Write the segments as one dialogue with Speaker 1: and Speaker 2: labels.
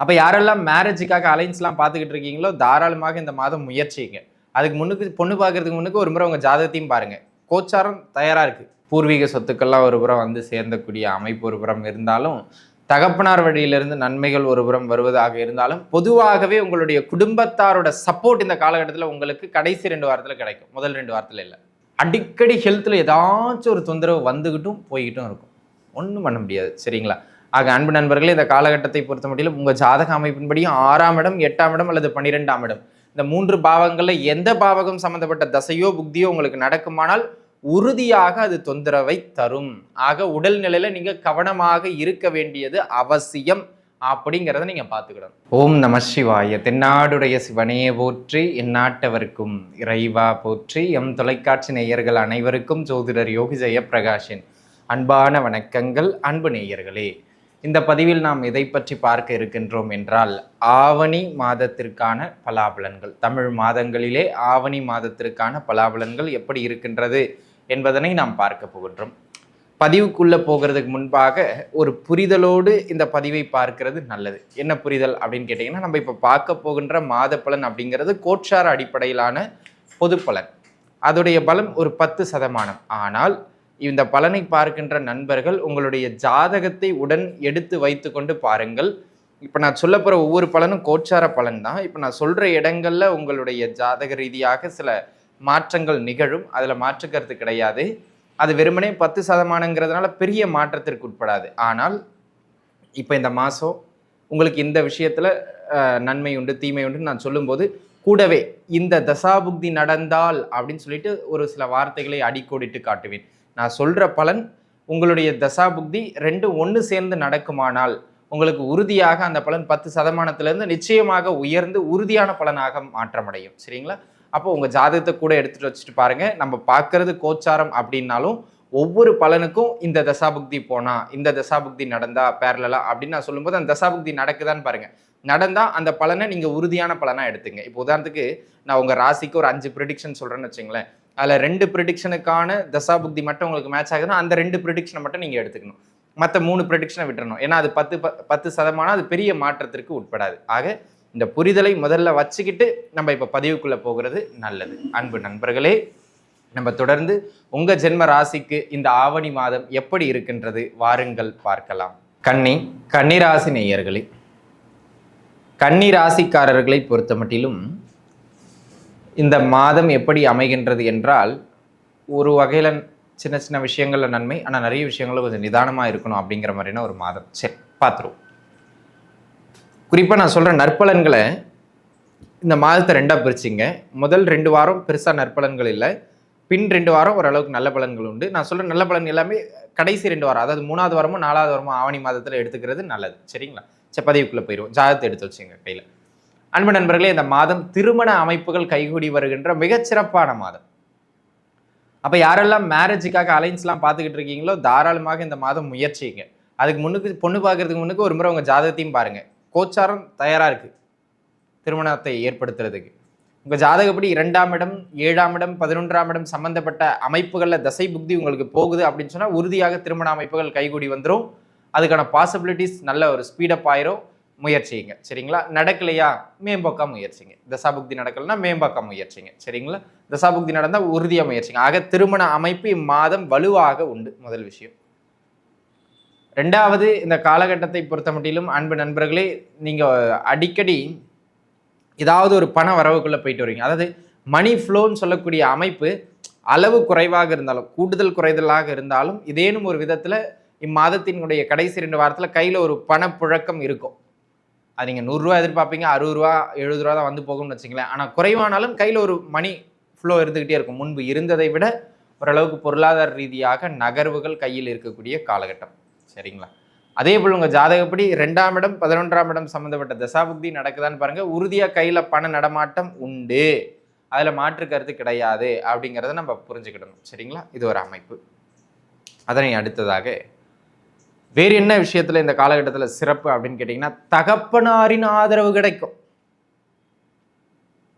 Speaker 1: அப்போ யாரெல்லாம் மேரேஜுக்காக அலைன்ஸ்லாம் பார்த்துக்கிட்டு இருக்கீங்களோ தாராளமாக இந்த மாதம் முயற்சிங்க அதுக்கு முன்னுக்கு பொண்ணு பார்க்கறதுக்கு முன்னுக்கு ஒரு முறை உங்கள் ஜாதகத்தையும் பாருங்கள் கோச்சாரம் தயாராக இருக்குது பூர்வீக சொத்துக்கள்லாம் ஒரு புறம் வந்து சேர்ந்தக்கூடிய அமைப்பு ஒரு புறம் இருந்தாலும் தகப்பனார் வழியிலிருந்து நன்மைகள் ஒரு புறம் வருவதாக இருந்தாலும் பொதுவாகவே உங்களுடைய குடும்பத்தாரோட சப்போர்ட் இந்த காலகட்டத்தில் உங்களுக்கு கடைசி ரெண்டு வாரத்தில் கிடைக்கும். முதல் ரெண்டு வாரத்தில் இல்லை. அடிக்கடி ஹெல்த்தில் ஏதாச்சும் ஒரு தொந்தரவு வந்துக்கிட்டும் போய்கிட்டும் இருக்கும். ஒன்றும் பண்ண முடியாது. சரிங்களா? ஆக அன்பு நண்பர்களே இந்த காலகட்டத்தை பொறுத்த மட்டும் உங்கள் ஜாதக அமைப்பின்படியும் ஆறாம் இடம் எட்டாம் இடம் அல்லது பன்னிரெண்டாம் இடம். இந்த மூன்று பாவங்களில் எந்த பாவகம் சம்பந்தப்பட்ட தசையோ புக்தியோ உங்களுக்கு நடக்குமானால் உறுதியாக அது தொந்தரவை தரும். ஆக உடல்நிலையில நீங்கள் கவனமாக இருக்க வேண்டியது அவசியம் அப்படிங்கிறத நீங்கள் பார்த்துக்கணும். ஓம் நம சிவாய. தென்னாடுடைய சிவனே போற்றி எந்நாட்டவர்க்கும் இறைவா போற்றி எம் தொலைக்காட்சி நேயர்கள் அனைவருக்கும் ஜோதிடர் யோகி ஜெயப்பிரகாஷின் அன்பான வணக்கங்கள். அன்பு நேயர்களே இந்த பதிவில் நாம் எதை பற்றி பார்க்க இருக்கின்றோம் என்றால் ஆவணி மாதத்திற்கான பலாபலன்கள். தமிழ் மாதங்களிலே ஆவணி மாதத்திற்கான பலாபலன்கள் எப்படி இருக்கின்றது என்பதனை நாம் பார்க்க போகின்றோம். பதிவுக்குள்ளே போகிறதுக்கு முன்பாக ஒரு புரிதலோடு இந்த பதிவை பார்க்கிறது நல்லது. என்ன புரிதல் அப்படின்னு கேட்டிங்கன்னா நம்ம இப்போ பார்க்க போகின்ற மாத பலன் அப்படிங்கிறது கோட்சார அடிப்படையிலான பொது பலன் அதோடைய பலம் ஒரு பத்து சதமானம். ஆனால் இந்த பலனை பார்க்கின்ற நண்பர்கள் உங்களுடைய ஜாதகத்தை உடன் எடுத்து வைத்து கொண்டு பாருங்கள். இப்போ நான் சொல்ல போகிற ஒவ்வொரு பலனும் கோச்சார பலன் தான் இப்போ நான் சொல்கிற இடங்களில் உங்களுடைய ஜாதக ரீதியாக சில மாற்றங்கள் நிகழும். அதில் மாற்றுக்கிறது கிடையாது. அது வெறுமனே பத்து சதமானங்கிறதுனால பெரிய மாற்றத்திற்கு உட்படாது. ஆனால் இப்போ இந்த மாதம் உங்களுக்கு இந்த விஷயத்தில் நன்மை உண்டு தீமை உண்டு நான் சொல்லும்போது கூடவே இந்த தசாபுக்தி நடந்தால் அப்படின்னு சொல்லிட்டு ஒரு சில வார்த்தைகளை அடிக்கோடிட்டு காட்டுவேன். நான் சொல்கிற பலன் உங்களுடைய தசாபுக்தி ரெண்டு ஒன்று சேர்ந்து நடக்குமானால் உங்களுக்கு உறுதியாக அந்த பலன் பத்து சதமானத்திலேருந்து நிச்சயமாக உயர்ந்து உறுதியான பலனாக மாற்றமடையும். சரிங்களா? அப்போ உங்கள் ஜாதகத்தை கூட எடுத்துகிட்டு வச்சுட்டு பாருங்கள் நம்ம பார்க்கறது கோச்சாரம் அப்படின்னாலும் ஒவ்வொரு பலனுக்கும் இந்த தசாபுக்தி போனால் இந்த தசாபுக்தி நடந்தா பேரலா அப்படின்னு நான் சொல்லும்போது அந்த தசாபுக்தி நடக்குதான்னு பாருங்கள் நடந்தால் அந்த பலனை நீங்கள் உறுதியான பலனாக எடுத்துங்க. இப்போ உதாரணத்துக்கு நான் உங்கள் ராசிக்கு ஒரு அஞ்சு ப்ரிடிக்ஷன் சொல்கிறேன்னு வச்சுங்களேன். அதில் ரெண்டு ப்ரிடிக்ஷனுக்கான தசாபுக்தி மட்டும் உங்களுக்கு மேட்ச் ஆகுதுன்னா அந்த ரெண்டு ப்ரிடிக்ஷனை மட்டும் நீங்கள் எடுத்துக்கணும். மற்ற மூணு ப்ரடிக்ஷனை விட்டுறணும். ஏன்னா அது பத்து ப- பத்து சதமானம் அது பெரிய மாற்றத்திற்கு உட்படாது. ஆக இந்த புரிதலை முதல்ல வச்சுக்கிட்டு நம்ம இப்போ பதிவுக்குள்ளே போகிறது நல்லது. அன்பு நண்பர்களே நம்ம தொடர்ந்து உங்க ஜென்ம ராசிக்கு இந்த ஆவணி மாதம் எப்படி இருக்கின்றது வாருங்கள் பார்க்கலாம். கன்னி கன்னிராசி நேயர்களே. கன்னி ராசிக்காரர்களை பொறுத்த மட்டிலும் இந்த மாதம் எப்படி அமைகின்றது என்றால் ஒரு வகையில் சின்ன சின்ன விஷயங்களில் நன்மை ஆனால் நிறைய விஷயங்களும் கொஞ்சம் நிதானமாக இருக்கணும் அப்படிங்கிற மாதிரினா ஒரு மாதம். சரி பார்த்துருவோம். குறிப்பாக நான் சொல்கிற நற்பலன்களை இந்த மாதத்தை ரெண்டாக பிரிச்சிங்க. முதல் ரெண்டு வாரம் பெருசாக நற்பலன்கள் இல்லை. பின் ரெண்டு வாரம் ஓரளவுக்கு நல்ல பலன்கள் உண்டு. நான் சொல்கிற நல்ல பலன் எல்லாமே கடைசி ரெண்டு வாரம் அதாவது மூணாவது வாரமும் நாலாவது வாரமும் ஆவணி மாதத்தில் எடுத்துக்கிறது நல்லது. சரிங்களா? சரி பதிவுக்குள்ளே போயிடுவோம் ஜாதகத்தை எடுத்து வச்சுங்க கையில். அன்பு நண்பர்களே இந்த மாதம் திருமண அமைப்புகள் கைகூடி வருகின்ற மிகச்சிறப்பான மாதம். அப்போ யாரெல்லாம் மேரேஜுக்காக அலைன்ஸ்லாம் பார்த்துக்கிட்டு இருக்கீங்களோ தாராளமாக இந்த மாதம் முயற்சிங்க அதுக்கு முன்னுக்கு பொண்ணு பார்க்கறதுக்கு முன்னுக்கு ஒரு முறை உங்கள் ஜாதகத்தையும் பாருங்கள் கோச்சாரம் தயாராக இருக்குது திருமணத்தை ஏற்படுத்துறதுக்கு. உங்கள் ஜாதகப்படி இரண்டாம் இடம் ஏழாம் இடம் பதினொன்றாம் இடம் சம்பந்தப்பட்ட அமைப்புகளில் தசை புக்தி உங்களுக்கு போகுது அப்படின்னு சொன்னால் உறுதியாக திருமண அமைப்புகள் கைகூடி வந்துடும் அதுக்கான பாசிபிலிட்டிஸ் நல்ல ஒரு ஸ்பீடப் ஆயிரும். முயற்சிங்க சரிங்களா? நடக்கலையா? மேம்போக்கா முயற்சிங்க. தசாபுக்தி நடக்கலைன்னா மேம்போக்கா முயற்சிங்க. சரிங்களா? தசாபுக்தி நடந்தால் உறுதியாக முயற்சிங்க. ஆக திருமண அமைப்பு இம்மாதம் வலுவாக உண்டு. முதல் விஷயம். ரெண்டாவது இந்த காலகட்டத்தை பொறுத்த மட்டிலும் அன்பு நண்பர்களே நீங்கள் அடிக்கடி ஏதாவது ஒரு பண வரவுக்குள்ளே போயிட்டு வரீங்க. அதாவது மணி ஃப்ளோன்னு சொல்லக்கூடிய அமைப்பு அளவு குறைவாக இருந்தாலும் கூடுதல் குறைதலாக இருந்தாலும் இதேனும் ஒரு விதத்தில் இம்மாதத்தினுடைய கடைசி ரெண்டு வாரத்தில் கையில் ஒரு பணப்புழக்கம் இருக்கும். அது நீங்கள் நூறுரூவா எதிர்பார்ப்பீங்க அறுபது ரூபா எழுபது ரூபா தான் வந்து போகும்னு வச்சுங்களேன் ஆனால் குறைவானாலும் கையில் ஒரு மணி ஃப்ளோ இருந்துக்கிட்டே இருக்கும். முன்பு இருந்ததை விட ஓரளவுக்கு பொருளாதார ரீதியாக நகர்வுகள் கையில் இருக்கக்கூடிய காலகட்டம். சரிங்களா? அதே போல் உங்கள் ஜாதகப்படி ரெண்டாம் இடம் பதினொன்றாம் இடம் சம்மந்தப்பட்ட தசாபுக்தி நடக்குதான்னு பாருங்க. உறுதியாக கையில் பண நடமாட்டம் உண்டு. அதில் மாற்று கருத்து கிடையாது அப்படிங்கிறத நம்ம புரிஞ்சுக்கிடணும். சரிங்களா? இது ஒரு அமைப்பு. அதனை அடுத்ததாக வேறு என்ன விஷயத்தில் இந்த காலகட்டத்தில் சிறப்பு அப்படின்னு கேட்டிங்கன்னா தகப்பனாரின் ஆதரவு கிடைக்கும்.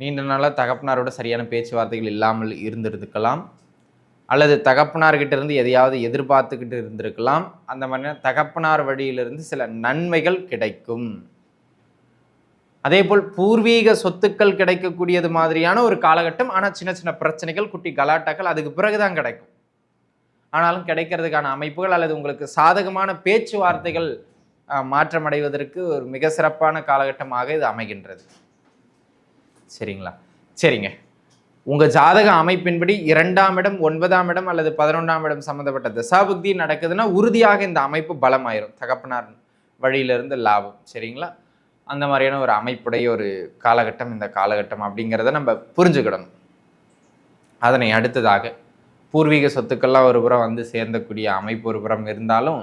Speaker 1: நீண்ட நாளாக தகப்பனாரோட சரியான பேச்சுவார்த்தைகள் இல்லாமல் இருந்திருக்கலாம் அல்லது தகப்பனார்கிட்ட இருந்து எதையாவது எதிர்பார்த்துக்கிட்டு இருந்திருக்கலாம். அந்த மாதிரி தகப்பனார் வழியிலிருந்து சில நன்மைகள் கிடைக்கும். அதே போல் பூர்வீக சொத்துக்கள் கிடைக்கக்கூடியது மாதிரியான ஒரு காலகட்டம். ஆனால் சின்ன சின்ன பிரச்சனைகள் குட்டி கலாட்டாக்கள் அதுக்கு பிறகுதான் கிடைக்கும். ஆனாலும் கிடைக்கிறதுக்கான அமைப்புகள் அல்லது உங்களுக்கு சாதகமான பேச்சுவார்த்தைகள் மாற்றமடைவதற்கு ஒரு மிக சிறப்பான காலகட்டமாக இது அமைகின்றது. சரிங்களா? சரிங்க. உங்கள் ஜாதக அமைப்பின்படி இரண்டாம் இடம் ஒன்பதாம் இடம் அல்லது பதினொன்றாம் இடம் சம்மந்தப்பட்ட தசாபுக்தி நடக்குதுன்னா உறுதியாக இந்த அமைப்பு பலமாயிரும். தகப்பனார் வழியிலிருந்து லாபம். சரிங்களா? அந்த மாதிரியான ஒரு அமைப்புடைய ஒரு காலகட்டம் இந்த காலகட்டம் அப்படிங்கிறத நம்ம புரிஞ்சுக்கிடணும். அதனை அடுத்ததாக பூர்வீக சொத்துக்கள்லாம் ஒரு புறம் வந்து சேர்ந்தக்கூடிய அமைப்பு ஒரு புறம் இருந்தாலும்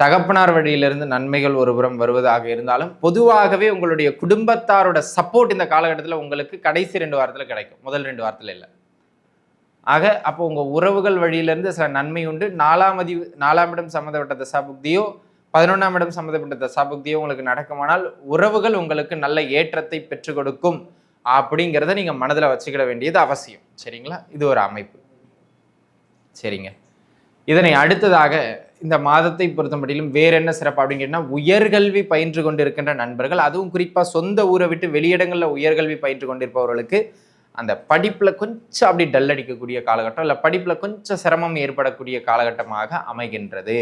Speaker 1: தகப்பனார் வழியிலிருந்து நன்மைகள் ஒருபுறம் வருவதாக இருந்தாலும் பொதுவாகவே உங்களுடைய குடும்பத்தாரோட சப்போர்ட் இந்த காலகட்டத்தில் உங்களுக்கு கடைசி ரெண்டு வாரத்தில் கிடைக்கும். முதல் ரெண்டு வாரத்தில் இல்லை. ஆக அப்போ உங்கள் உறவுகள் வழியிலேருந்து சில நன்மை உண்டு. நாலாம் அதி நாலாம் இடம் சம்மந்தப்பட்ட தசாபுக்தியோ பதினொன்றாம் இடம் சம்மந்தப்பட்ட தசாபுக்தியோ உங்களுக்கு நடக்குமானால் உறவுகள் உங்களுக்கு நல்ல ஏற்றத்தை பெற்றுக் கொடுக்கும் அப்படிங்கிறத நீங்கள் மனதில் வச்சுக்கிட வேண்டியது அவசியம். சரிங்களா? இது ஒரு அமைப்பு. சரிங்க. இதனை அடுத்ததாக இந்த மாதத்தை பொறுத்த மட்டிலும் வேற என்ன சிறப்பு அப்படின்னு உயர்கல்வி பயின்று கொண்டிருக்கின்ற நண்பர்கள் அதுவும் குறிப்பாக சொந்த ஊரை விட்டு வெளியிடங்களில் உயர்கல்வி பயின்று கொண்டிருப்பவர்களுக்கு அந்த படிப்பில் கொஞ்சம் அப்படி டல் அடிக்கக்கூடிய காலகட்டம் இல்லை படிப்பில் கொஞ்சம் சிரமம் ஏற்படக்கூடிய காலகட்டமாக அமைகின்றது.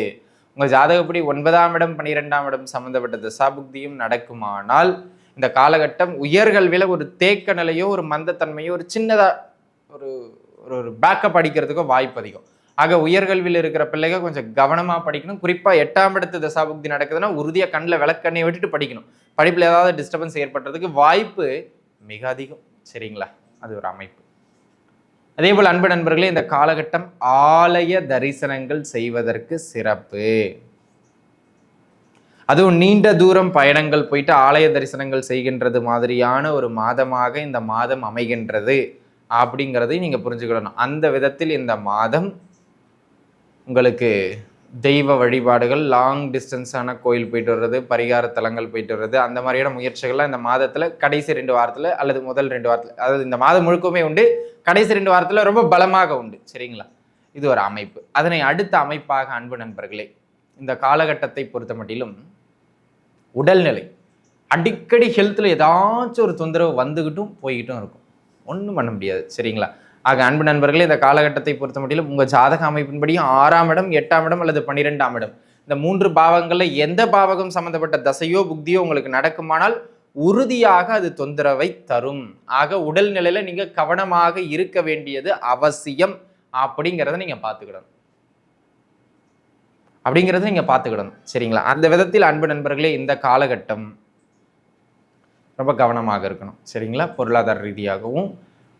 Speaker 1: உங்கள் ஜாதகப்படி ஒன்பதாம் இடம் பன்னிரெண்டாம் இடம் சம்மந்தப்பட்ட தசாபுக்தியும் நடக்குமானால் இந்த காலகட்டம் உயர்கல்வியில் ஒரு தேக்க நிலையோ ஒரு மந்தத்தன்மையோ ஒரு சின்னதாக ஒரு ஒரு ஒரு பேக்கப் அடிக்கிறதுக்கோ வாய்ப்பு அதிகம். ஆக உயர்கல்வியில் இருக்கிற பிள்ளைகள் கொஞ்சம் கவனமாக படிக்கணும். குறிப்பாக எட்டாம் இடத்து தசாபுக்தி நடக்குதுன்னா உறுதியாக கண்ணில் விளக்கண்ணை விட்டுட்டு படிக்கணும். படிப்பில் ஏதாவது டிஸ்டர்பன்ஸ் ஏற்படுறதுக்கு வாய்ப்பு மிக அதிகம். சரிங்களா? அது ஒரு அமைப்பு. அதே போல் அன்பு நண்பர்களே இந்த காலகட்டம் ஆலய தரிசனங்கள் செய்வதற்கு சிறப்பு. அதுவும் நீண்ட தூரம் பயணங்கள் போயிட்டு ஆலய தரிசனங்கள் செய்கின்றது மாதிரியான ஒரு மாதமாக இந்த மாதம் அமைகின்றது. அப்படிங்கிறதையும் நீங்கள் புரிஞ்சுக்கிடணும் அந்த விதத்தில் இந்த மாதம் உங்களுக்கு தெய்வ வழிபாடுகள் லாங் டிஸ்டன்ஸான கோயில் போயிட்டு வர்றது பரிகார தலங்கள் போயிட்டு வர்றது அந்த மாதிரியான முயற்சிகள்லாம் இந்த மாதத்தில் கடைசி ரெண்டு வாரத்தில் அல்லது முதல் ரெண்டு வாரத்தில் அதாவது இந்த மாதம் முழுக்கவுமே உண்டு கடைசி ரெண்டு வாரத்தில் ரொம்ப பலமாக உண்டு சரிங்களா? இது ஒரு அமைப்பு. அதனை அடுத்த அமைப்பாக அன்பு நண்பர்களே இந்த காலகட்டத்தை பொறுத்த மட்டிலும் உடல்நிலை அடிக்கடி ஹெல்த்தில் ஏதாச்சும் ஒரு தொந்தரவு வந்துக்கிட்டும் போய்கிட்டும் இருக்கும். ஒன்றும் பண்ண முடியாது சரிங்களா? ஆக அன்பு நண்பர்களே இந்த காலகட்டத்தை பொறுத்த மட்டிலும் உங்கள் ஜாதக அமைப்பின்படியும் ஆறாம் இடம் எட்டாம் இடம் அல்லது பன்னிரெண்டாம் இடம். இந்த மூன்று பாவங்களில் எந்த பாவகம் சம்பந்தப்பட்ட தசையோ புக்தியோ உங்களுக்கு நடக்குமானால் உறுதியாக அது தொந்தரவை தரும். ஆக உடல்நிலையில நீங்கள் கவனமாக இருக்க வேண்டியது அவசியம் அப்படிங்கிறத நீங்கள் பார்த்துக்கிடணும். அப்படிங்கிறத நீங்கள் பார்த்துக்கிடணும். சரிங்களா? அந்த விதத்தில் அன்பு நண்பர்களே இந்த காலகட்டம் ரொம்ப கவனமாக இருக்கணும். சரிங்களா? பொருளாதார ரீதியாகவும்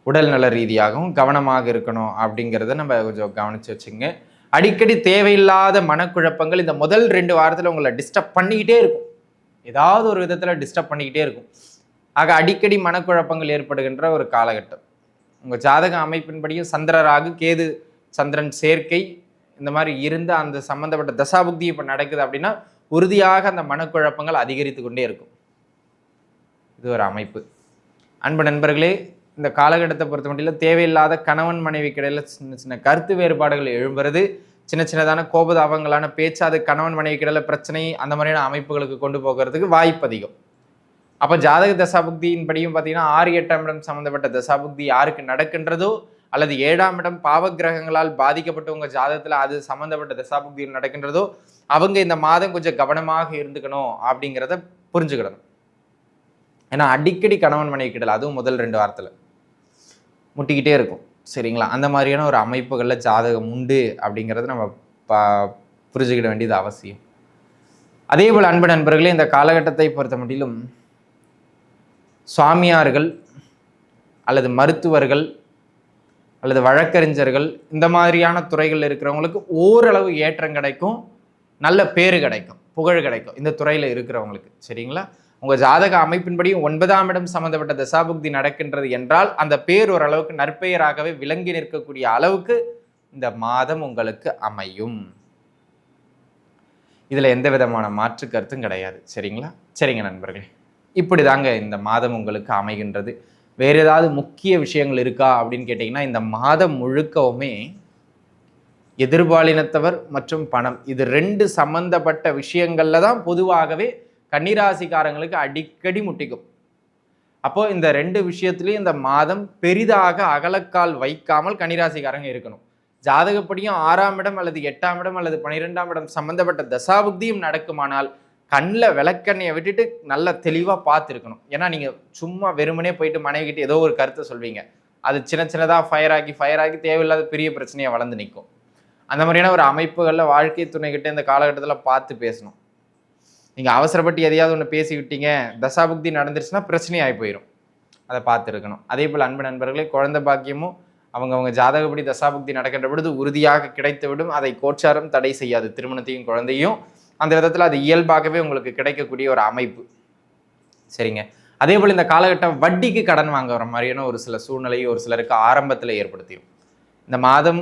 Speaker 1: உடல்நல ரீதியாகவும் கவனமாக இருக்கணும் அப்படிங்கிறத நம்ம கொஞ்சம் கவனித்து வச்சுங்க அடிக்கடி தேவையில்லாத மனக்குழப்பங்கள் இந்த முதல் ரெண்டு வாரத்தில் உங்களை டிஸ்டர்ப் பண்ணிக்கிட்டே இருக்கும். ஏதாவது ஒரு விதத்தில் டிஸ்டர்ப் பண்ணிக்கிட்டே இருக்கும். ஆக அடிக்கடி மனக்குழப்பங்கள் ஏற்படுகின்ற ஒரு காலகட்டம். உங்கள் ஜாதக அமைப்பின்படியும் சந்திரராகு கேது சந்திரன் சேர்க்கை இந்த மாதிரி இருந்து அந்த சம்மந்தப்பட்ட தசாபுக்தி இப்போ நடக்குது அப்படின்னா உறுதியாக அந்த மனக்குழப்பங்கள் அதிகரித்து கொண்டே இருக்கும். இது ஒரு அமைப்பு. அன்பு நண்பர்களே இந்த காலகட்டத்தை பொறுத்த மட்டும் தேவையில்லாத கணவன் மனைவி இடையில சின்ன சின்ன கருத்து வேறுபாடுகள் எழும்புறது சின்ன சின்னதான கோபதாபங்களான பேச்சு அது கணவன் மனைவி இடையில பிரச்சனை அந்த மாதிரியான அமைப்புகளுக்கு கொண்டு போகிறதுக்கு வாய்ப்பு அதிகம். அப்போ ஜாதக தசாபுக்தியின் படியும் பார்த்தீங்கன்னா ஆறு எட்டாம் இடம் சம்மந்தப்பட்ட தசாபுக்தி யாருக்கு நடக்கின்றதோ அல்லது ஏழாம் இடம் பாவக்கிரகங்களால் பாதிக்கப்பட்டவங்க ஜாதகத்தில் அது சம்மந்தப்பட்ட தசாபுக்தியில் நடக்கின்றதோ அவங்க இந்த மாதம் கொஞ்சம் கவனமாக இருந்துக்கணும் அப்படிங்கிறத புரிஞ்சுக்கிடணும். ஏன்னா அடிக்கடி கணவன் மனைவி கிடல அதுவும் முதல் ரெண்டு வாரத்தில். முட்டிக்கிட்டே இருக்கும். சரிங்களா? அந்த மாதிரியான ஒரு அமைப்புகளில் ஜாதகம் உண்டு அப்படிங்கிறத நம்ம பா புரிஞ்சுக்கிட வேண்டியது அவசியம். அதே போல் அன்பு நண்பர்களே இந்த காலகட்டத்தை பொறுத்த மட்டிலும் சுவாமியார்கள் அல்லது மருத்துவர்கள் அல்லது வழக்கறிஞர்கள் இந்த மாதிரியான துறைகளில் இருக்கிறவங்களுக்கு ஓரளவு ஏற்றம் கிடைக்கும் நல்ல பேர் கிடைக்கும் புகழ் கிடைக்கும் இந்த துறையில் இருக்கிறவங்களுக்கு. சரிங்களா? உங்கள் ஜாதக அமைப்பின்படியும் ஒன்பதாம் இடம் சம்மந்தப்பட்ட தசாபுக்தி நடக்கின்றது என்றால் அந்த பேர் ஓரளவுக்கு நற்பெயராகவே விளங்கி நிற்கக்கூடிய அளவுக்கு இந்த மாதம் உங்களுக்கு அமையும். இதில் எந்த விதமான மாற்று கருத்தும் கிடையாது. சரிங்களா? சரிங்க நண்பர்களே. இப்படி தாங்க இந்த மாதம் உங்களுக்கு அமைகின்றது. வேறு ஏதாவது முக்கிய விஷயங்கள் இருக்கா அப்படின்னு கேட்டிங்கன்னா இந்த மாதம் முழுக்கவுமே எதிர்பாலினத்தவர் மற்றும் பணம். இது ரெண்டு சம்பந்தப்பட்ட விஷயங்களில் தான் பொதுவாகவே கன்னிராசிக்காரங்களுக்கு அடிக்கடி முட்டிக்கும். அப்போ இந்த ரெண்டு விஷயத்துலையும் இந்த மாதம் பெரிதாக அகலக்கால் வைக்காமல் கன்னிராசிக்காரங்க இருக்கணும். ஜாதகப்படியும் ஆறாம் இடம் அல்லது எட்டாம் இடம் அல்லது பனிரெண்டாம் இடம் சம்பந்தப்பட்ட தசாபுக்தியும் நடக்குமானால் கண்ணில் விளக்கண்ணையை விட்டுட்டு நல்ல தெளிவாக பார்த்துருக்கணும். ஏன்னா நீங்கள் சும்மா வெறுமனே போயிட்டு மனைவிக்கிட்ட ஏதோ ஒரு கருத்தை சொல்வீங்க. அது சின்ன சின்னதாக ஃபயர் ஆகி ஃபயர் ஆகி தேவையில்லாத பெரிய பிரச்சனையாக வளர்ந்து நிற்கும் அந்த மாதிரியான ஒரு அமைப்புகளில் வாழ்க்கை துணைக்கிட்ட இந்த காலகட்டத்தில் பார்த்து பேசணும். நீங்கள் அவசரப்பட்டு எதையாவது ஒன்று பேசிக்கிட்டீங்க தசாபுக்தி நடந்துருச்சுன்னா பிரச்சனையாகி போயிடும் அதை பார்த்துருக்கணும். அதே போல் அன்பு நண்பர்களே குழந்தை பாக்கியமும் அவங்கவுங்க ஜாதகப்படி தசாபுக்தி நடக்கின்ற பொழுது உறுதியாக கிடைத்துவிடும். அதை கோச்சாரம் தடை செய்யாது. திருமணத்தையும் குழந்தையும் அந்த விதத்தில் அது இயல்பாகவே உங்களுக்கு கிடைக்கக்கூடிய ஒரு அமைப்பு. சரிங்க. அதே போல் இந்த காலகட்டம் வட்டிக்கு கடன் வாங்குற மாதிரியான ஒரு சில சூழ்நிலையை ஒரு சிலருக்கு ஆரம்பத்தில் ஏற்படுத்தியும் இந்த மாதம்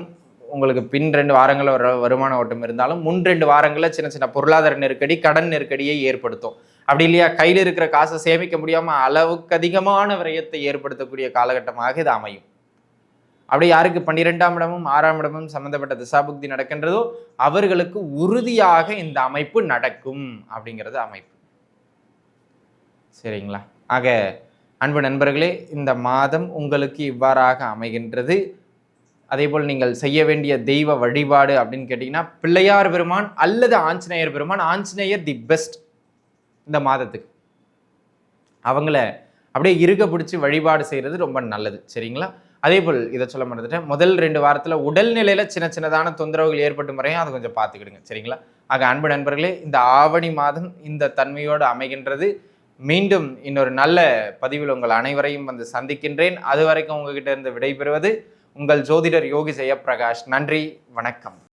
Speaker 1: உங்களுக்கு பின் ரெண்டு வாரங்களில் வர வருமான ஓட்டம் இருந்தாலும் முன் ரெண்டு வாரங்களில் சின்ன சின்ன பொருளாதார நெருக்கடி கடன் நெருக்கடியை ஏற்படுத்தும். அப்படி இல்லையா? கையில் இருக்கிற காசை சேமிக்க முடியாமல் அளவுக்கு அதிகமான விரயத்தை ஏற்படுத்தக்கூடிய காலகட்டமாக இது அமையும். அப்படி யாருக்கு? பன்னிரெண்டாம் இடமும் ஆறாம் இடமும் சம்பந்தப்பட்ட திசாபுக்தி நடக்கின்றதோ அவர்களுக்கு உறுதியாக இந்த அமைப்பு நடக்கும் அப்படிங்கிறது அமைப்பு. சரிங்களா? ஆக அன்பு நண்பர்களே இந்த மாதம் உங்களுக்கு இவ்வாறாக அமைகின்றது. அதே போல் நீங்கள் செய்ய வேண்டிய தெய்வ வழிபாடு அப்படின்னு கேட்டிங்கன்னா பிள்ளையார் பெருமான் அல்லது ஆஞ்சநேயர் பெருமான். ஆஞ்சநேயர் தி பெஸ்ட் இந்த மாதத்துக்கு. அவங்கள அப்படியே இருக்க பிடிச்சி வழிபாடு செய்கிறது ரொம்ப நல்லது. சரிங்களா? அதே போல் இதை சொல்ல மறந்துட்டேன். முதல் ரெண்டு வாரத்தில் உடல்நிலையில் சின்ன சின்னதான தொந்தரவுகள் ஏற்பட்டு முறையும் அதை கொஞ்சம் பார்த்துக்கிடுங்க. சரிங்களா? ஆக அன்பு நண்பர்களே இந்த ஆவணி மாதம் இந்த தன்மையோடு அமைகின்றது. மீண்டும் இன்னொரு நல்ல பதிவில் உங்கள் அனைவரையும் வந்து சந்திக்கின்றேன். அது வரைக்கும் உங்ககிட்ட இருந்து விடைபெறுவது உங்கள் ஜோதிடர் யோகி ஜெயப்பிரகாஷ். நன்றி வணக்கம்.